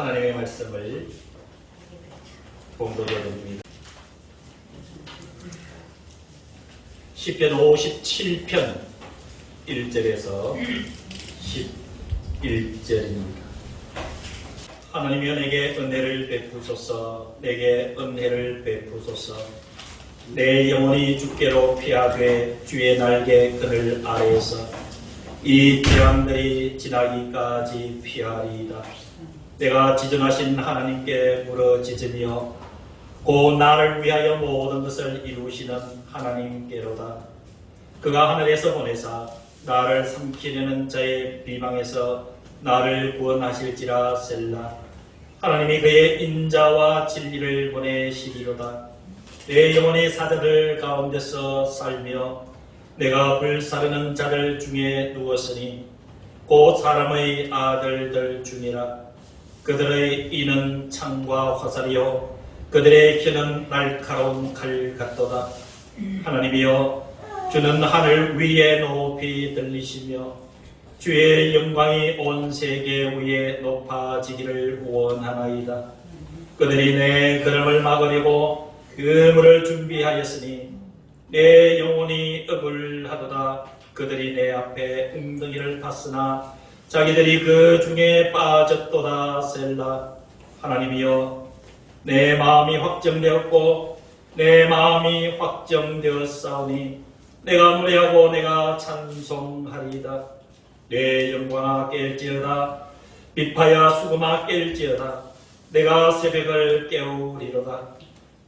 하나님의 말씀을 봉독해 드립니다. 시편 57편 1절에서 11절입니다. 하나님이여 내게 은혜를 베푸소서 내게 은혜를 베푸소서 내 영혼이 주께로 피하되 주의 날개 그늘 아래에서 이 재앙들이 지나기까지 피하리이다. 내가 지존하신 하나님께 부르짖으며 곧 나를 위하여 모든 것을 이루시는 하나님께로다. 그가 하늘에서 보내사 나를 삼키려는 자의 비방에서 나를 구원하실지라 셀라. 하나님이 그의 인자와 진리를 보내시리로다. 내 영혼의 사자들 가운데서 살며 내가 불사르는 자들 중에 누웠으니 곧 사람의 아들들 중이라 그들의 이는 창과 화살이요. 그들의 키는 날카로운 칼 같도다. 하나님이여 주는 하늘 위에 높이 들리시며 주의 영광이 온 세계 위에 높아지기를 원하나이다. 그들이 내 걸음을 막으려고 그물을 준비하였으니 내 영혼이 억울하도다. 그들이 내 앞에 웅덩이를 팠으나 자기들이 그 중에 빠졌도다 셀라. 하나님이여 내 마음이 확정되었고 내 마음이 확정되었사오니 내가 노래하고 내가 찬송하리이다. 내 영광아 깰지어다. 비파야 수금아 깰지어다. 내가 새벽을 깨우리로다.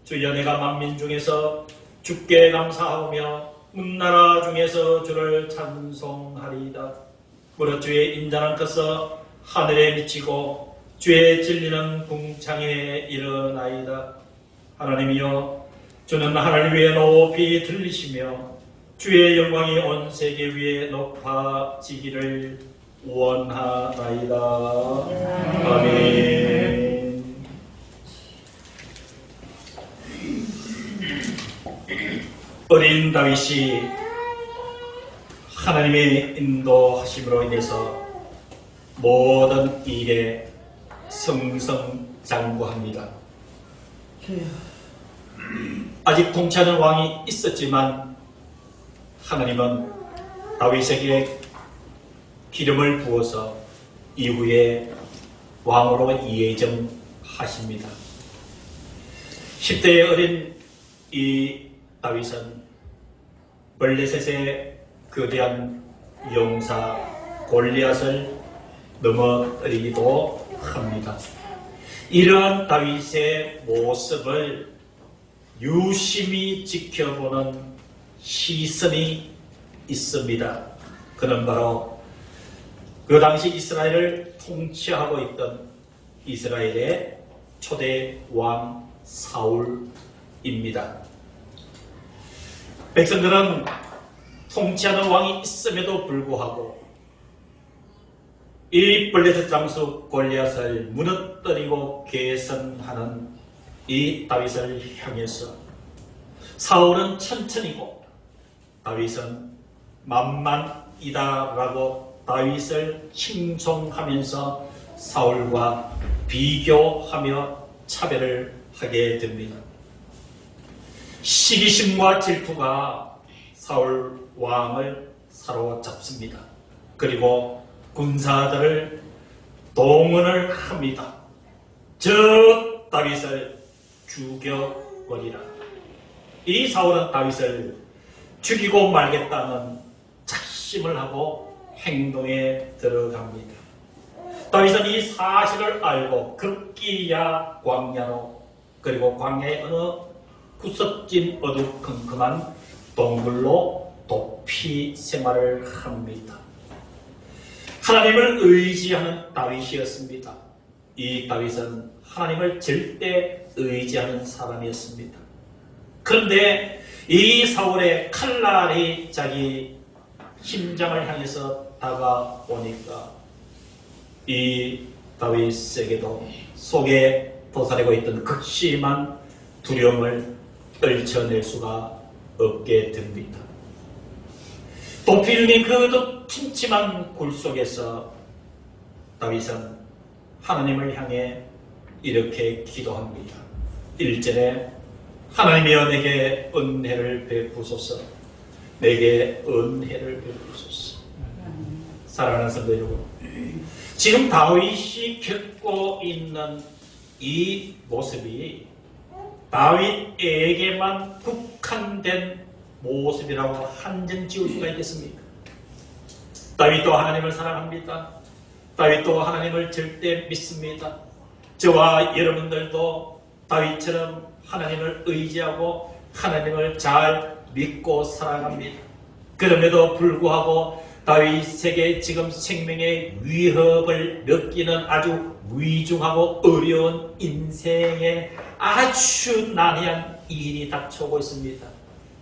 주여 내가 만민 중에서 주께 감사하며 문나라 중에서 주를 찬송하리이다. 무릇 주의 인자는 커서 하늘에 미치고 주의 진리는 궁창에 일어나이다. 하나님이여 주는 하늘 위에 높이 들리시며 주의 영광이 온 세계 위에 높아지기를 원하나이다. 아멘. 어린 다윗이 하나님의 인도하심으로 인해서 모든 일에 성성장구합니다. 아직 통치하는 왕이 있었지만 하나님은 다윗에게 기름을 부어서 이후에 왕으로 예정하십니다. 10대의 어린 이 다윗은 벌레셋의 거대한 용사 골리앗을 넘어뜨리기도 합니다. 이러한 다윗의 모습을 유심히 지켜보는 시선이 있습니다. 그는 바로 그 당시 이스라엘을 통치하고 있던 이스라엘의 초대 왕 사울입니다. 백성들은 통치하는 왕이 있음에도 불구하고 이 블레셋 장수 골리앗을 무너뜨리고 계승하는 이 다윗을 향해서 사울은 천천히고 다윗은 만만이다라고 다윗을 칭송하면서 사울과 비교하며 차별을 하게 됩니다. 시기심과 질투가 사울 왕을 사로잡습니다. 그리고 군사들을 동원을 합니다. 저 다윗을 죽여버리라. 이 사울은 다윗을 죽이고 말겠다는 작심을 하고 행동에 들어갑니다. 다윗은 이 사실을 알고 급기야 광야로 그리고 광야의 어느 구석진 어두컴컴한 동굴로 도피 생활을 합니다. 하나님을 의지하는 다윗이었습니다. 이 다윗은 하나님을 절대 의지하는 사람이었습니다. 그런데 이 사울의 칼날이 자기 심장을 향해서 다가오니까 이 다윗에게도 속에 도사리고 있던 극심한 두려움을 떨쳐낼 수가 없게 됩니다. 도피중인 그 침침한 굴 속에서 다윗은 하나님을 향해 이렇게 기도합니다. 1절에 하나님이여 내게 은혜를 베푸소서 내게 은혜를 베푸소서 사랑하는 성도 여러분 지금 다윗이 겪고 있는 이 모습이 다윗에게만 국한된 모습이라고 한정 지을 수가 있겠습니까? 다윗도 하나님을 사랑합니다. 다윗도 하나님을 절대 믿습니다. 저와 여러분들도 다윗처럼 하나님을 의지하고 하나님을 잘 믿고 살아갑니다. 그럼에도 불구하고 다윗에게 지금 생명의 위협을 느끼는 아주 위중하고 어려운 인생의 아주 난해한 일이 닥쳐오고 있습니다.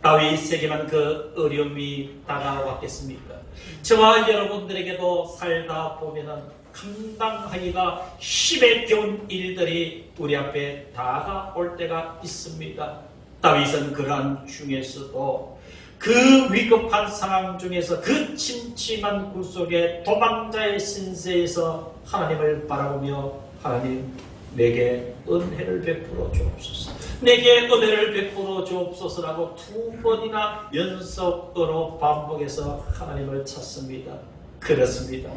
다윗에게만 그 어려움이 다가왔겠습니까? 저와 여러분들에게도 살다 보면은 감당하기가 힘에 겨운 일들이 우리 앞에 다가올 때가 있습니다. 다윗은 그러한 중에서도 그 위급한 상황 중에서 그 침침한 굴 속에 도망자의 신세에서 하나님을 바라보며 하나님 내게 은혜를 베풀어 주옵소서. 내게 은혜를 베풀어 주옵소서라고 두 번이나 연속으로 반복해서 하나님을 찾습니다. 그렇습니다.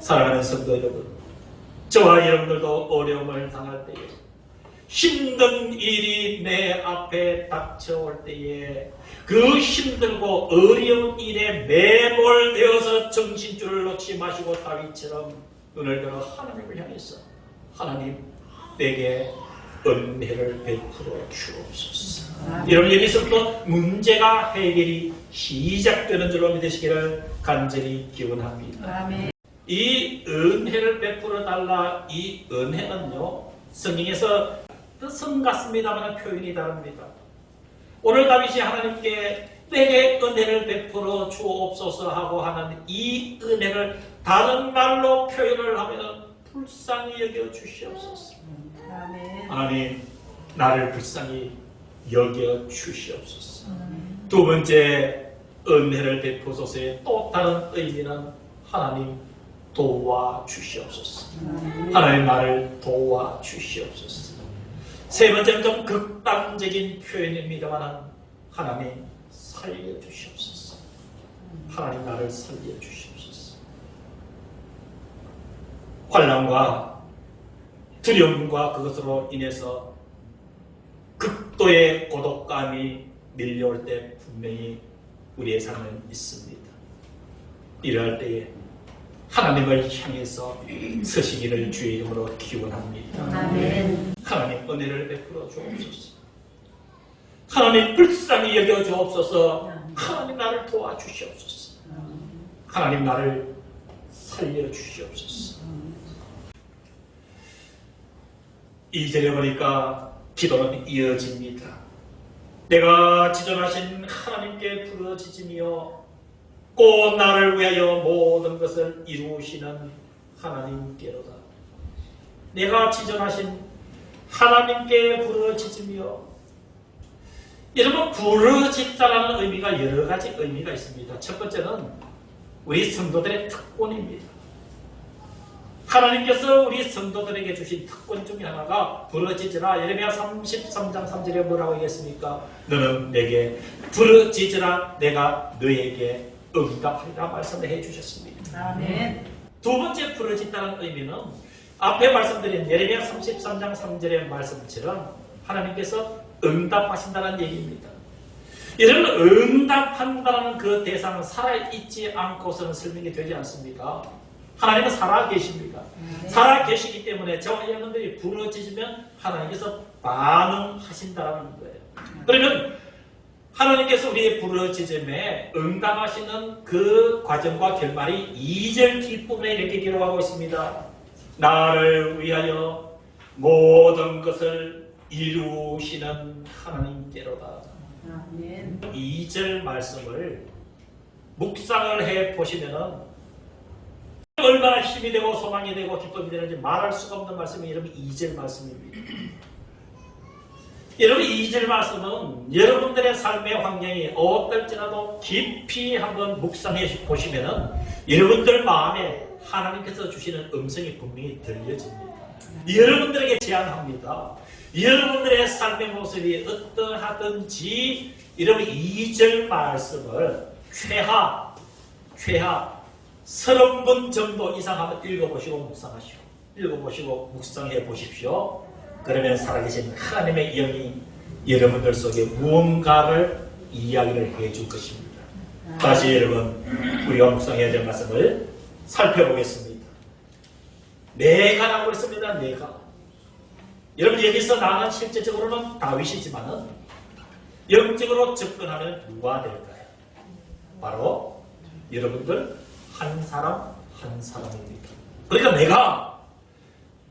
사랑하는 성도 여러분, 저와 여러분들도 어려움을 당할 때에 힘든 일이 내 앞에 닥쳐올 때에 그 힘들고 어려운 일에 매몰되어서 정신줄을 놓지 마시고 다윗처럼 눈을 들어 하나님을 향해서 하나님 내게 은혜를 베풀어 주옵소서. 여러분 여기서부터 문제가 해결이 시작되는 줄로 믿으시기를 간절히 기원합니다. 아멘. 이 은혜를 베풀어 달라 이 은혜는요 성경에서 뜻은 같습니다만 표현이 다릅니다. 오늘 다윗이 하나님께 내게 은혜를 베풀어 주옵소서 하고 하는 이 은혜를 다른 말로 표현을 하면 불쌍히 여겨 주시옵소서. 하나님 나를 불쌍히 여겨 주시옵소서. 두 번째 은혜를 베푸소서의 또 다른 의미는 하나님 도와 주시옵소서. 하나님 나를 도와 주시옵소서. 세 번째는 좀 극단적인 표현입니다만 하나님 살려 주시옵소서. 하나님 나를 살려 주시옵소서. 환란과 두려움과 그것으로 인해서 극도의 고독감이 밀려올 때 분명히 우리의 삶은 있습니다. 이러할 때에 하나님을 향해서 서시기를 주의 이름으로 기원합니다. 아멘. 하나님 은혜를 베풀어 주옵소서. 하나님 불쌍히 여겨 주옵소서. 하나님 나를 도와주시옵소서. 하나님 나를 살려 주시옵소서. 이절에 보니까 기도는 이어집니다. 내가 지존하신 하나님께 부르짖으며 꼭 나를 위하여 모든 것을 이루시는 하나님께로다. 내가 지존하신 하나님께 부르짖으며 여러분 부르짖다라는 의미가 여러 가지 의미가 있습니다. 첫 번째는 우리 성도들의 특권입니다. 하나님께서 우리 성도들에게 주신 특권 중에 하나가 부르짖으라 예레미야 33장 3절에 뭐라고 얘기했습니까? 너는 내게 부르짖으라 내가 너에게 응답하리라 말씀을 해주셨습니다. 아멘. 두 번째 부르짖다는 의미는 앞에 말씀드린 예레미야 33장 3절의 말씀처럼 하나님께서 응답하신다는 얘기입니다. 여러분 응답한다는 그 대상은 살아있지 않고서는 설명이 되지 않습니다. 하나님은 살아 계십니다. 살아 계시기 때문에 저와 여러분들이 부르짖으면 하나님께서 반응하신다는 거예요. 그러면 하나님께서 우리의 부르짖음에 응답하시는 그 과정과 결말이 2절 뒷부분에 이렇게 기록하고 있습니다. 나를 위하여 모든 것을 이루시는 하나님께로다. 아멘. 2절 말씀을 묵상을 해 보시면은 얼마나 힘이 되고 소망이 되고 기쁨이 되는지 말할 수가 없는 말씀이 여러분 2절 말씀입니다. 여러분 2절 말씀은 여러분들의 삶의 환경이 어떨지라도 깊이 한번 묵상해 보시면은 여러분들 마음에 하나님께서 주시는 음성이 분명히 들려집니다. 여러분들에게 제안합니다. 여러분들의 삶의 모습이 어떠하든지 여러분 2절 말씀을 최하 최하 서른 번 정도 이상 한번 읽어보시고 묵상하시오. 읽어보시고 묵상해 보십시오. 그러면 살아계신 하나님의 영이 여러분들 속에 무언가를 이야기를 해 줄 것입니다. 다시 여러분 우리가 묵상해야 될 말씀을 살펴보겠습니다. 내가라고 했습니다. 내가. 여러분 여기서 나는 실제적으로는 다윗이지만은 영적으로 접근하면 누가 될까요? 바로 여러분들 한 사람 한 사람입니다. 그러니까 내가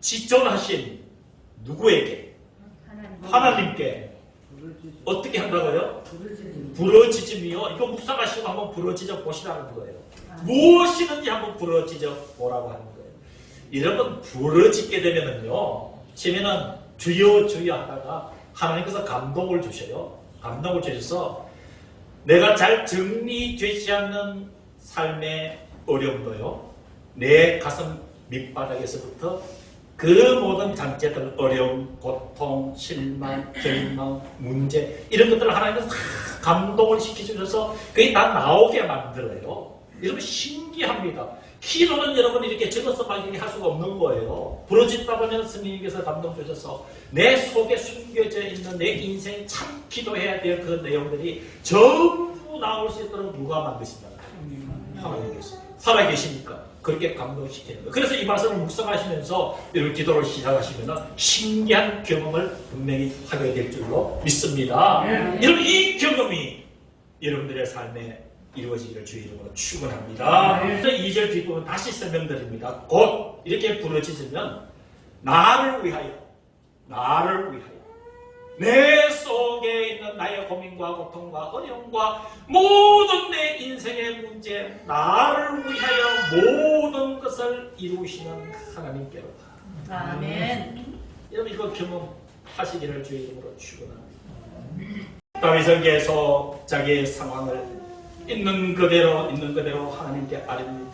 지존하신 누구에게 하나님. 하나님 께 어떻게 한다고요? 부러지즘이요. 이거 묵상하시고 한번 부러지져 보시라는 거예요. 무엇이든지 한번 부러지져 보라고 하는 거예요. 여러분 부러지게 되면은요. 처음에는 주여 주여 하다가 하나님께서 감동을 주셔요. 감동을 주셔서 내가 잘 정리되지 않는 삶의 어려움도요. 내 가슴 밑바닥에서부터 그 모든 잔재들, 어려움, 고통, 실망, 절망, 문제 이런 것들을 하나님께서 다 감동을 시켜주셔서 그게 다 나오게 만들어요. 여러분 신기합니다. 키로는 여러분 이렇게 적어서 막 이렇게 할 수가 없는 거예요. 부러졌다 보면 스님께서 감동 주셔서 내 속에 숨겨져 있는 내 인생 참 기도해야 될그 내용들이 전부 나올 수 있도록 누가 만드신다? 하나님께서 살아계시니까 그렇게 감동시키는 거예요. 그래서 이 말씀을 묵상하시면서 여러분 기도를 시작하시면 신기한 경험을 분명히 하게 될 줄로 믿습니다. 여러분 이 경험이 여러분들의 삶에 이루어지기를 주의 이름으로 축원합니다. 그래서 2절 뒷부분 다시 설명드립니다. 곧 이렇게 부러지면 나를 위하여 나를 위하여 내 속에 있는 나의 고민과 고통과 어려움과 모든 내 인생의 문제 나를 위하여 모든 것을 이루시는 하나님께로다. 아멘. 여러분 이거 경험하시기를 주의 이름으로 축원합니다. 다윗은 계속 자기의 상황을 있는 그대로 있는 그대로 하나님께 아뢰니다.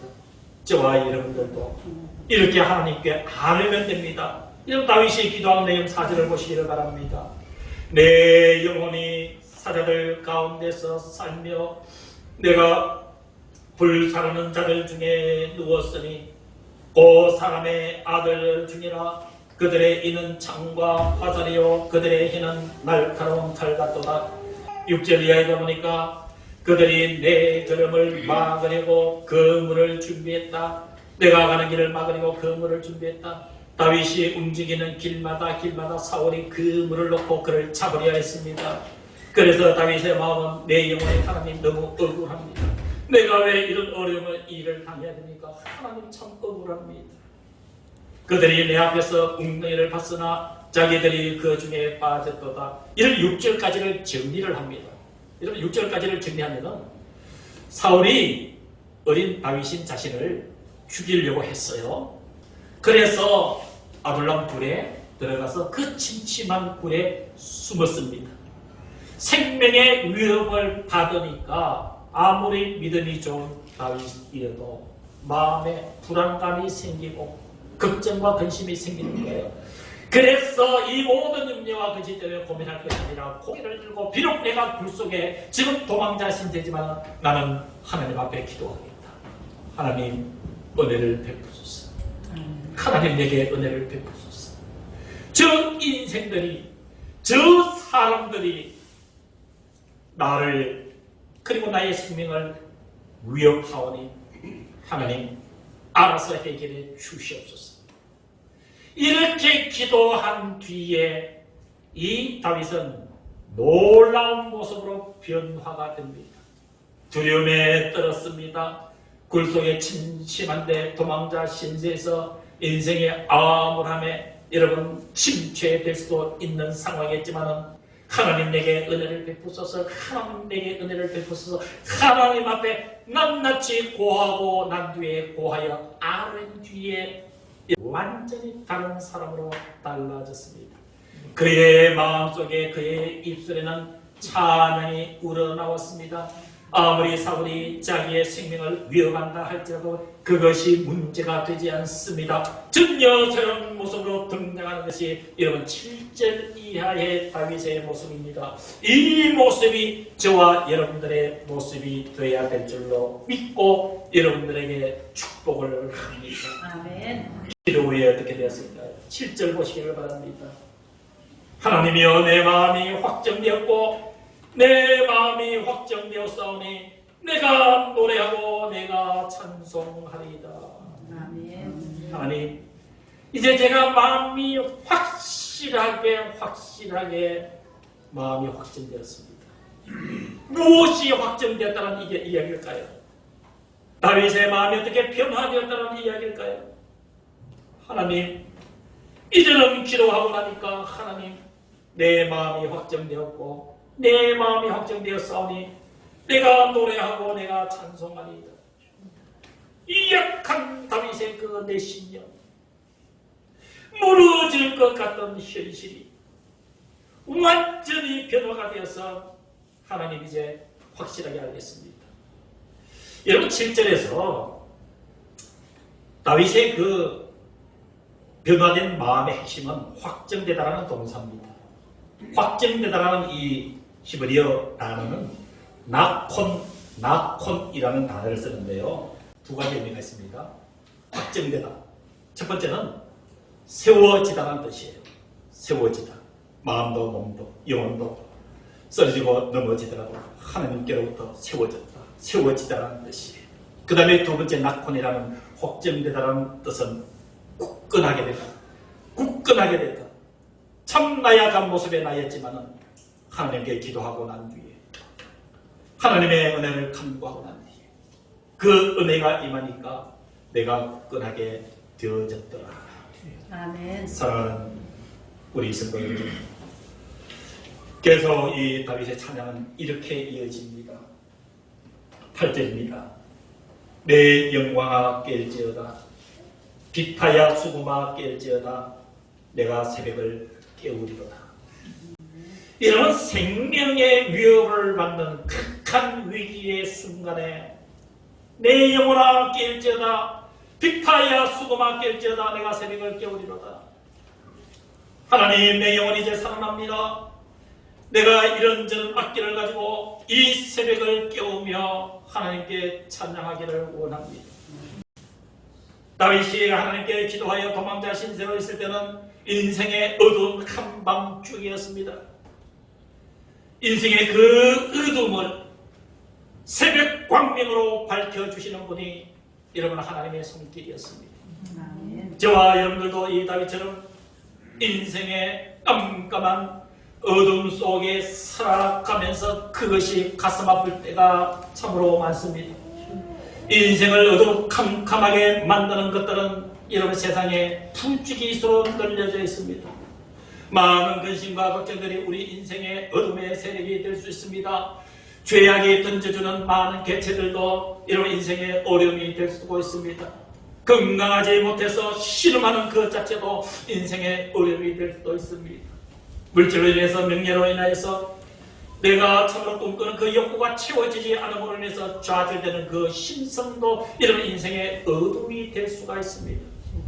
저와 여러분들도 이렇게 하나님께 아뢰면 됩니다. 이런 다윗이 기도하는 내용 사절을 보시기를 바랍니다. 내 영혼이 사자들 가운데서 살며 내가 불사르는 자들 중에 누웠으니 그 사람의 아들 중이라 그들의 이는 창과 화살이요 그들의 해는 날카로운 칼 같도다. 6절 이하에 보니까 그들이 내 걸음을 막으려고 그물을 준비했다. 내가 가는 길을 막으려고 그물을 준비했다 다윗이 움직이는 길마다 길마다 사울이 그물을 놓고 그를 잡으려 했습니다 그래서 다윗의 마음은 내 영혼의 하나님 너무 억울합니다 내가 왜 이런 어려움을 일을 당해야 됩니까? 하나님 참 억울합니다. 그들이 내 앞에서 웅덩이를 봤으나 자기들이 그 중에 빠졌도다. 이런 6절까지를 정리를 합니다. 여러분 6절까지를 정리하면은 사울이 어린 다윗인 자신을 죽이려고 했어요. 그래서 아둘람 굴에 들어가서 그 침침한 굴에 숨었습니다. 생명의 위협을 받으니까 아무리 믿음이 좋은 다윗이어도 마음에 불안감이 생기고 걱정과 근심이 생기는 거예요. 그래서 이 모든 염려와 근심 때문에 고민할 것이 아니라 고개를 들고 비록 내가 굴 속에 지금 도망자 신세지만 나는 하나님 앞에 기도하겠다. 하나님 은혜를 베푸소서. 하나님 내게 은혜를 베푸소서. 저 인생들이 저 사람들이 나를 그리고 나의 생명을 위협하오니 하나님 알아서 해결해 주시옵소서. 이렇게 기도한 뒤에 이 다윗은 놀라운 모습으로 변화가 됩니다. 두려움에 떨었습니다. 굴 속에 침침한데 도망자 신세에서 인생의 암울함에 여러분 침체될 수도 있는 상황이었지만은 하나님 내게 은혜를 베푸소서 하나님 내게 은혜를 베푸소서 하나님 앞에 낱낱이 고하고 난 뒤에 고하여 아른 뒤에 완전히 다른 사람으로 달라졌습니다. 그의 마음속에 그의 입술에는 찬양이 우러나왔습니다. 아무리 사울이 자기의 생명을 위협한다 할지라도 그것이 문제가 되지 않습니다. 전여스러운 모습으로 등장하는 것이 여러분 7절 이하의 다윗의 모습입니다. 이 모습이 저와 여러분들의 모습이 되어야 될 줄로 믿고 여러분들에게 축복을 합니다. 아멘. 기도 후에 어떻게 되었을까요? 7절 보시기를 바랍니다. 하나님이여 내 마음이 확정되었고 내 마음이 확정되었사오니 내가 노래하고 내가 찬송하리이다. 아멘. 하나님 이제 제가 마음이 확실하게 확실하게 마음이 확정되었습니다. 무엇이 확정되었다는 이게 이야기일까요? 다윗의 마음이 어떻게 변화되었다는 이야기일까요? 하나님 이제는 기도하고 나니까 하나님 내 마음이 확정되었고 내 마음이 확정되었사오니 내가 노래하고 내가 찬송하리이다. 이 약한 다윗의 그 내신념 무너질 것 같던 현실이 완전히 변화가 되어서 하나님 이제 확실하게 알겠습니다. 여러분 7절에서 다윗의 그 변화된 마음의 핵심은 확정되다라는 동사입니다. 확정되다라는 이 히브리어 단어는 나콘, 나콘이라는 단어를 쓰는데요. 두 가지 의미가 있습니다. 확정되다. 첫 번째는 세워지다라는 뜻이에요. 세워지다. 마음도 몸도 영혼도 쓰러지고 넘어지더라도 하나님께로부터 세워졌다. 세워지다라는 뜻이에요. 그 다음에 두 번째 낙콘이라는 확정되다라는 뜻은 굳건하게 되다. 굳건하게 되다. 참 나약한 모습의 나였지만은 하나님께 기도하고 난 뒤에 하나님의 은혜를 간구하고 난 뒤에 그 은혜가 임하니까 내가 굳건하게 되어졌더라. 아멘. 사랑하는 우리 성도 여러분. 그래서 이 다윗의 찬양은 이렇게 이어집니다. 8절입니다. 내 영광아 깰지어다. 비타야 수고마 깰지어다. 내가 새벽을 깨우리로다. 이런 생명의 위협을 받는 극한 위기의 순간에 내 영혼아 깰지어다. 빅타야 수고마 깰지어다. 내가 새벽을 깨우리로다. 하나님 내 영혼이 이제 살아납니다. 내가 이런저런 악기를 가지고 이 새벽을 깨우며 하나님께 찬양하기를 원합니다. 다윗이 하나님께 기도하여 도망자 신세로 있을 때는 인생의 어두운 한밤중이었습니다. 인생의 그 어둠을 새벽 광명으로 밝혀주시는 분이 여러분 하나님의 손길이었습니다. 아멘. 저와 여러분들도 이 다윗처럼 인생의 깜깜한 어둠 속에 살아가면서 그것이 가슴 아플 때가 참으로 많습니다. 인생을 어두컴컴하게 만드는 것들은 여러분 세상에 풀쥐기수로 널려져 있습니다. 많은 근심과 걱정들이 우리 인생의 어둠의 세력이 될 수 있습니다. 죄악이 던져주는 많은 개체들도 여러분 인생의 어려움이 될 수도 있습니다. 건강하지 못해서 신음하는 그 자체도 인생의 어려움이 될 수도 있습니다. 물질로 인해서 명예로 인하여서 내가 참으로 꿈꾸는 그 욕구가 채워지지 않음으로 인해서 좌절되는 그 심성도 이런 인생의 어둠이 될 수가 있습니다.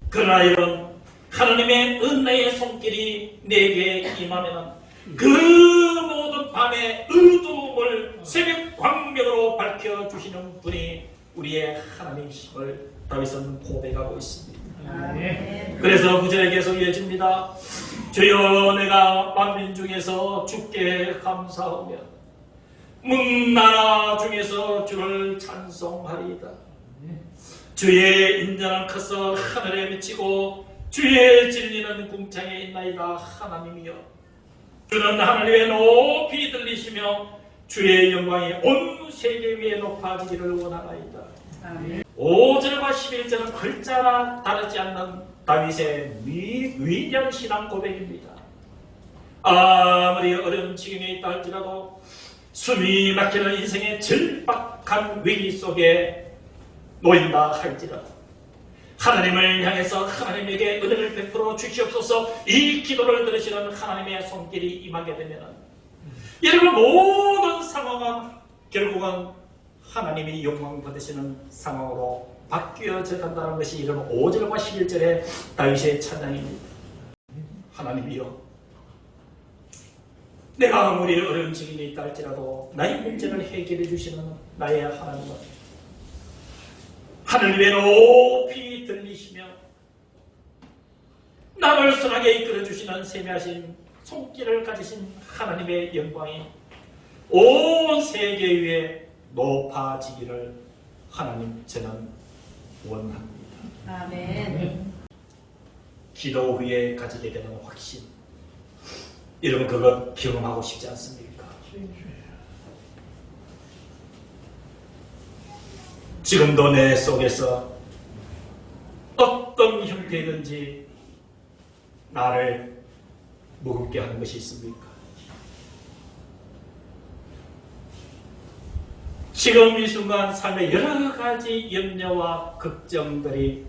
그러나 여러분 하나님의 은혜의 손길이 내게 임하면 그 모든 밤의 어두움을 새벽 광명으로 밝혀주시는 분이 우리의 하나님이심을 다윗은 고백하고 있습니다. 그래서 구절에 계속 이어집니다. 주여 내가 만민 중에서 주께 감사하며 문나라 중에서 주를 찬송하리이다. 주의 인자는 커서 하늘에 미치고 주의 진리는 궁창에 있나이다 하나님이여 주는 하늘에 높이 들리시며 주의 영광이 온 세계 위에 높아지기를 원하나이다. 아멘. 5절과 11절은 글자나 다르지 않는 다윗의 위, 위대한 신앙 고백입니다. 아무리 어려운 지경에 있다 할지라도 숨이 막히는 인생의 절박한 위기 속에 놓인다 할지라도 하나님을 향해서 하나님에게 은혜를 베풀어 주시옵소서 이 기도를 들으시는 하나님의 손길이 임하게 되면 여러분 모든 상황은 결국은 하나님이 영광 받으시는 상황으로 바뀌어져 간다는 것이 이런 5절과 11절의 다윗의 찬양입니다. 하나님이여 내가 아무리 어려운 직인이 있다 할지라도 나의 문제를 해결해 주시는 나의 하나님은 하늘에 높이 들리시며 나를 선하게 이끌어 주시는 세미하신 손길을 가지신 하나님의 영광이 온 세계 위에 높아지기를 하나님 저는 원합니다. 아멘. 기도 후에 가지게 되는 확신. 여러분 그거 경험하고 싶지 않습니까? 지금도 내 속에서 어떤 형태든지 나를 무겁게 하는 것이 있습니까? 지금 이 순간 삶의 여러 가지 염려와 걱정들이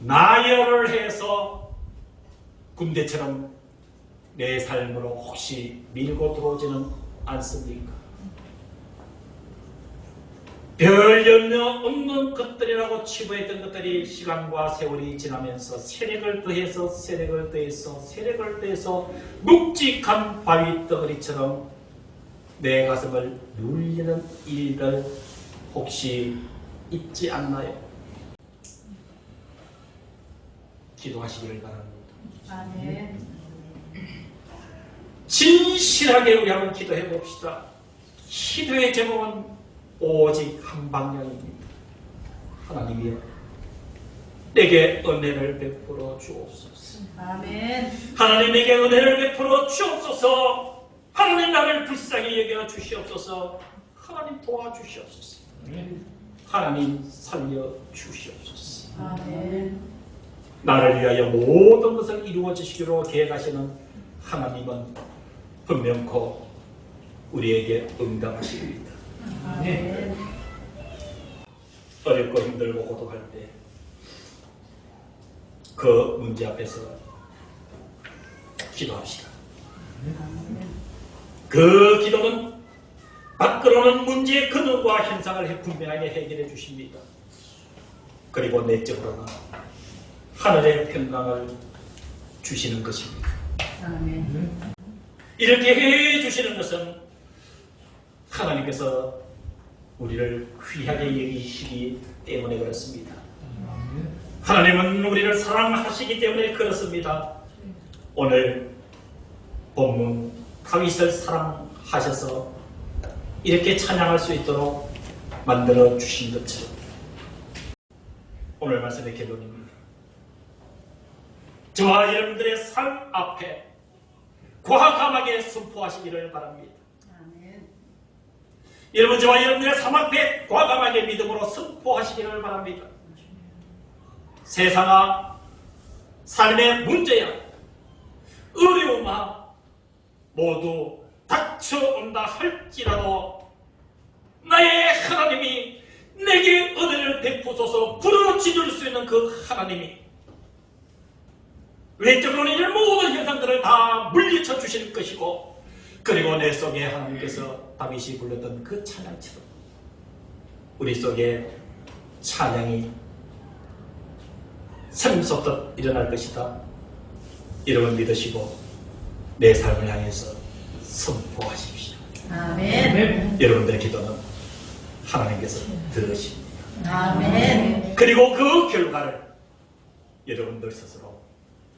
나열을 해서 군대처럼 내 삶으로 혹시 밀고 들어오지는 않습니까? 별 염려 없는 것들이라고 치부했던 것들이 시간과 세월이 지나면서 세력을 더해서 세력을 더해서 세력을 더해서 묵직한 바위 덩어리처럼 내 가슴을 눌리는 일들 혹시 있지 않나요? 기도하시기를 바랍니다. 아멘. 진실하게 우리 한번 기도해 봅시다. 기도의 제목은 오직 한 방향입니다. 하나님이여, 내게 은혜를 베풀어 주옵소서. 아멘. 하나님에게 은혜를 베풀어 주옵소서. 하나님 나를 불쌍히 여겨 주시옵소서. 하나님 도와주시옵소서. 하나님 살려 주시옵소서. 아멘. 나를 위하여 모든 것을 이루어 주시기로 계획하시는 하나님은 분명코 우리에게 응답하십니다. 아멘. 어렵고 힘들고 고독할 때 그 문제 앞에서 기도합시다. 그 기도는 밖으로는 문제의 근원과 현상을 분명하게 해결해 주십니다. 그리고 내적으로는 하늘의 평강을 주시는 것입니다. 이렇게 해 주시는 것은 하나님께서 우리를 귀하게 여기시기 때문에 그렇습니다. 하나님은 우리를 사랑하시기 때문에 그렇습니다. 오늘 본문 다윗을 사랑하셔서 이렇게 찬양할 수 있도록 만들어 주신 것처럼 오늘 말씀의 결론입니다. 저와 여러분들의 삶 앞에 과감하게 선포하시기를 바랍니다. 여러분 저와 여러분들의 삶 앞에 과감하게 믿음으로 선포하시기를 바랍니다. 세상아 삶의 문제야 어려움아 모두 닥쳐온다 할지라도 나의 하나님이 내게 은혜를 베푸소서 부르짖을 수 있는 그 하나님이 외적으로는 모든 현상들을 다 물리쳐 주실 것이고 그리고 내 속에 하나님께서 다윗이 불렀던 그 찬양처럼 우리 속에 찬양이 샘솟듯 일어날 것이다. 여러분 믿으시고 내 삶을 향해서 선포하십시오. 아멘. 여러분들의 기도는 하나님께서 들으십니다. 아멘. 그리고 그 결과를 여러분들 스스로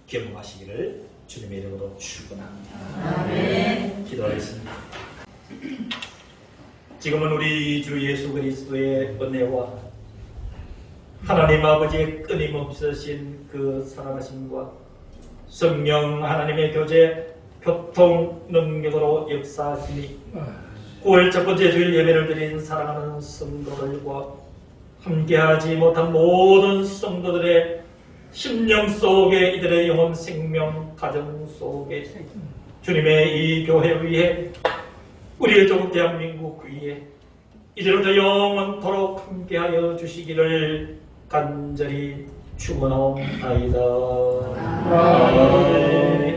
경험하시기를 주님의 이름으로 축원합니다. 아멘. 기도하겠습니다. 지금은 우리 주 예수 그리스도의 은혜와 하나님 아버지의 끊임없으신 그 사랑하심과 성령 하나님의 교제 교통 능력으로 역사하시니 9월 첫 번째 주일 예배를 드린 사랑하는 성도들과 함께하지 못한 모든 성도들의 심령 속에 이들의 영혼 생명 가정 속에 주님의 이 교회 위에 우리의 조국 대한민국 위에 이제부터 영원토록 함께하여 주시기를 간절히 축원하옵나이다. 아멘.